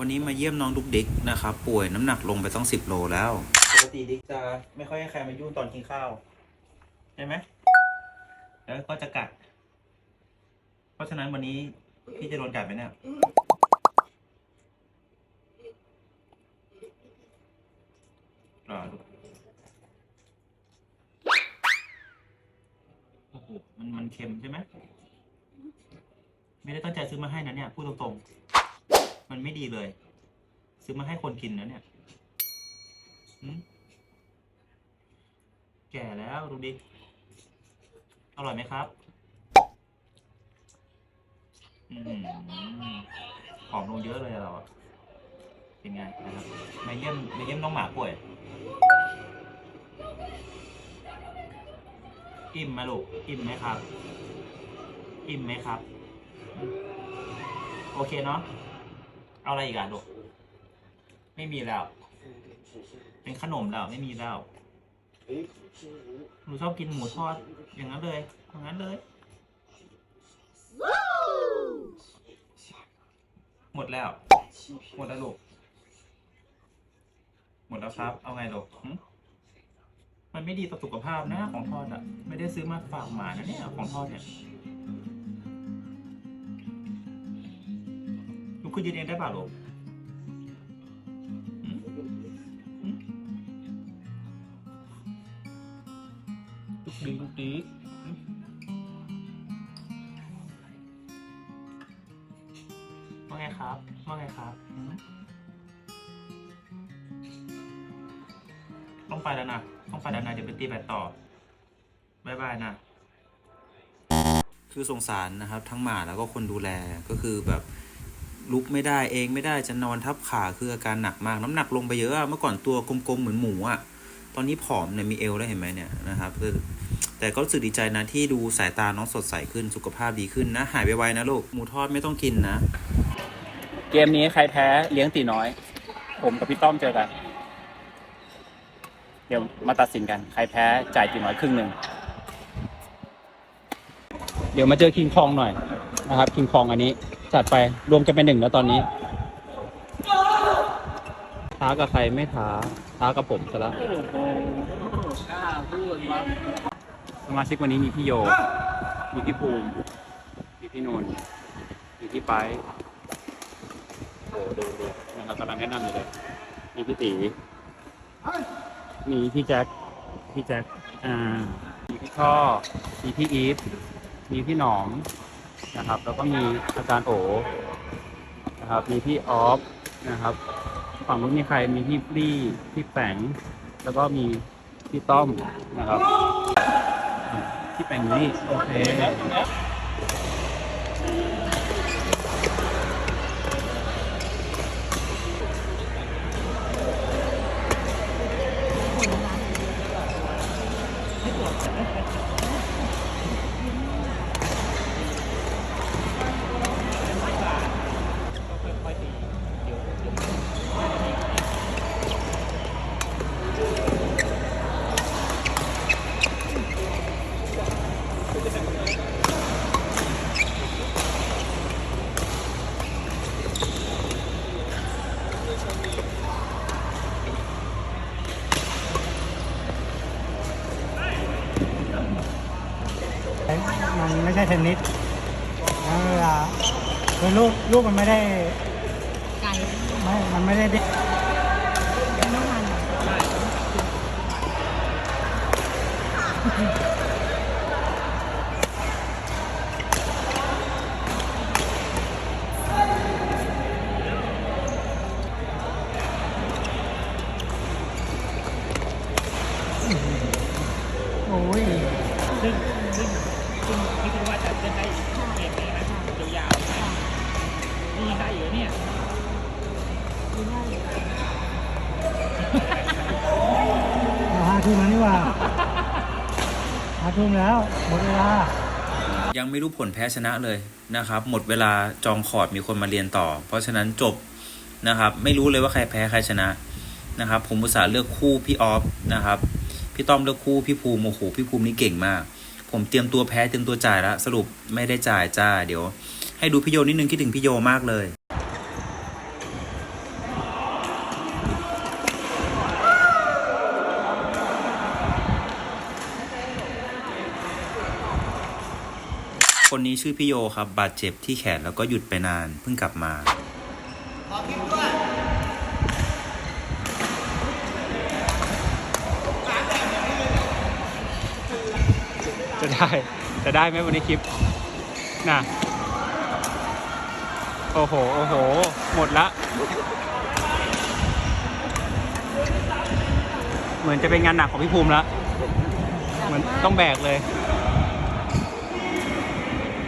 วันนี้มาเยี่ยมน้องดุกดิกนะครับ ป่วยน้ำหนักลงไปต้องสิบโลแล้ว ปกติดิกจะไม่ค่อยให้ใครมายุ่งตอนกินข้าวใช่ไหมแล้วก็จะกัด เพราะฉะนั้นวันนี้พี่จะโดนกัดไหมเนี่ยรอดูโอ้โหมันมันเค็มใช่ไหม ไม่ได้ตั้งใจซื้อมาให้นะเนี่ย พูดตรงๆ มันไม่ดีเลย ซื้อมาให้คนกินนะเนี่ยแก่แล้วดูดิ อร่อยไหมครับ อืมผอมลงเยอะเลยเราเป็นไงนะครับมาเยี่ยมมาเยี่ยมน้องหมาป่วย อิ่มไหมลูก อิ่มไหมครับ อิ่มไหมครับ โอเคเนาะ เอาอะไรอีกอะลูกไม่มีแล้ว เป็นขนมแล้วไม่มีแล้วหนูชอบกินหมูทอดอย่างนั้นเลยอย่างนั้นเลย หมดแล้ว หมดแล้วลูกหมดแล้วครับ เอาไงลูกมันไม่ดีต่อสุขภาพนะของทอดอะ ไม่ได้ซื้อมาฝากหมานะเนี่ยของทอดเนี่ย คุณยืนเองได้ป่ะลูกหึหึลูกดีลูกดีหึว่าไงครับว่าไงครับต้องไปแล้วนะต้องไปแล้วนะเดี๋ยวไปตีแบตต่อบายบายนะคือสงสารนะครับ ทั้งหมาแล้วก็คนดูแลก็คือแบบ ลุกไม่ได้เองไม่ได้จะนอนทับขาคืออาการหนักมาก น้ำหนักลงไปเยอะอะเมื่อก่อนตัวกลมๆเหมือนหมูอะตอนนี้ผอมเนี่ยมีเอวแล้วเห็นไหมเนี่ยนะครับแต่ก็รู้สึกดีใจนะที่ดูสายตาน้องสดใสขึ้นสุขภาพดีขึ้นนะ หายไปไวๆนะลูกหมูทอดไม่ต้องกินนะ เกมนี้ใครแพ้เลี้ยงตีน้อย ผมกับพี่ต้อมเจอกัน เดี๋ยวมาตัดสินกันใครแพ้จ่ายตีน้อยครึ่งหนึ่งเดี๋ยวมาเจอคิงคองหน่อยนะครับคิงคองอันนี้ จัดไปรวมกันเป็นหนึ่งแล้วตอนนี้ท้ากับใครไม่ท้าท้ากับผมซะล้วสมาชิกวันนี้มีพี่โย มีพี่ภูมิ มีพี่นนท์มีพี่ไปโอ้ดูดูนะครับกำลังแนะนำอยู่เลย มีพี่ตีมีพี่แจ็ค พี่แจ็ค อ่า มีพี่ช่อมีพี่อีฟ มีพี่หนอม นะครับแล้วก็มีอาจารย์โอนะครับ มีพี่ออฟนะครับ ฝั่งนู้นมีใครมีพี่ปลี่พี่แฝงแล้วก็มีพี่ต้อมนะครับ พี่แฝงนี่โอเค มันไม่ใช่เทนนิสแล้วเวลาคือลูกลูกมันไม่ได้ไก่ไม่มันไม่ได้เด้งน้ำมัน โอ้ยซึ่งซึ่งซึ่งไม่คิดว่าจะเล่นได้อีกเกมนี้นะยาวๆนี่ได้อยู่เนี่ยดีมากเลยเอาห้าทุ่มแล้วนี่หว่าห้าทุ่มแล้ว หมดเวลา ยังไม่รู้ผลแพ้ชนะเลยนะครับ หมดเวลาจองคอร์ดมีคนมาเรียนต่อ เพราะฉะนั้นจบนะครับ ไม่รู้เลยว่าใครแพ้ใครชนะนะครับ ผมอุตส่าห์เลือกคู่พี่ออฟนะครับ พี่ต้อมเลือกคู่พี่ภูมิโอ้โหพี่ภูมินี่เก่งมาก ผมเตรียมตัวแพ้เตรียมตัวจ่ายแล้วสรุปไม่ได้จ่ายจ้าเดี๋ยว ให้ดูพี่โยนิดนึงคิดถึงพี่โยมากเลยคนนี้ชื่อพี่โยครับ บาดเจ็บที่แขนแล้วก็หยุดไปนานเพิ่งกลับมา ขอคิปด้วย จะได้ จะได้ไหมวันนี้คลิปน่ะโอ้โห โอ้โห หมดละ เหมือนจะเป็นงานหนักของพี่ภูมิละเหมือนต้องแบกเลย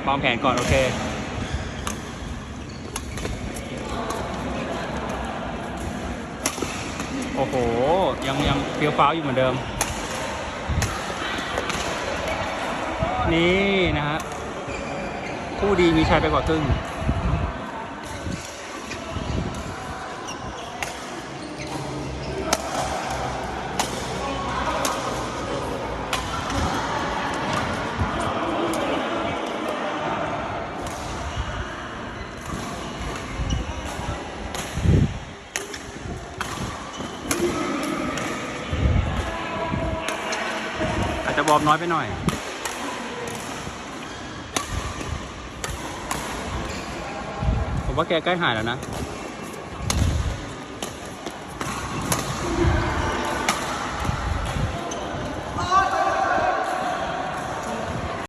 วางแผนก่อน โอเคโอ้โห ยังยังเฟี้ยวฟ้าวอยู่เหมือนเดิม นี่นะฮะผู้ดีมีชัยไปกว่าครึ่งอาจจะวอร์มน้อยไปหน่อย ผมว่าแกใกล้หายแล้วนะ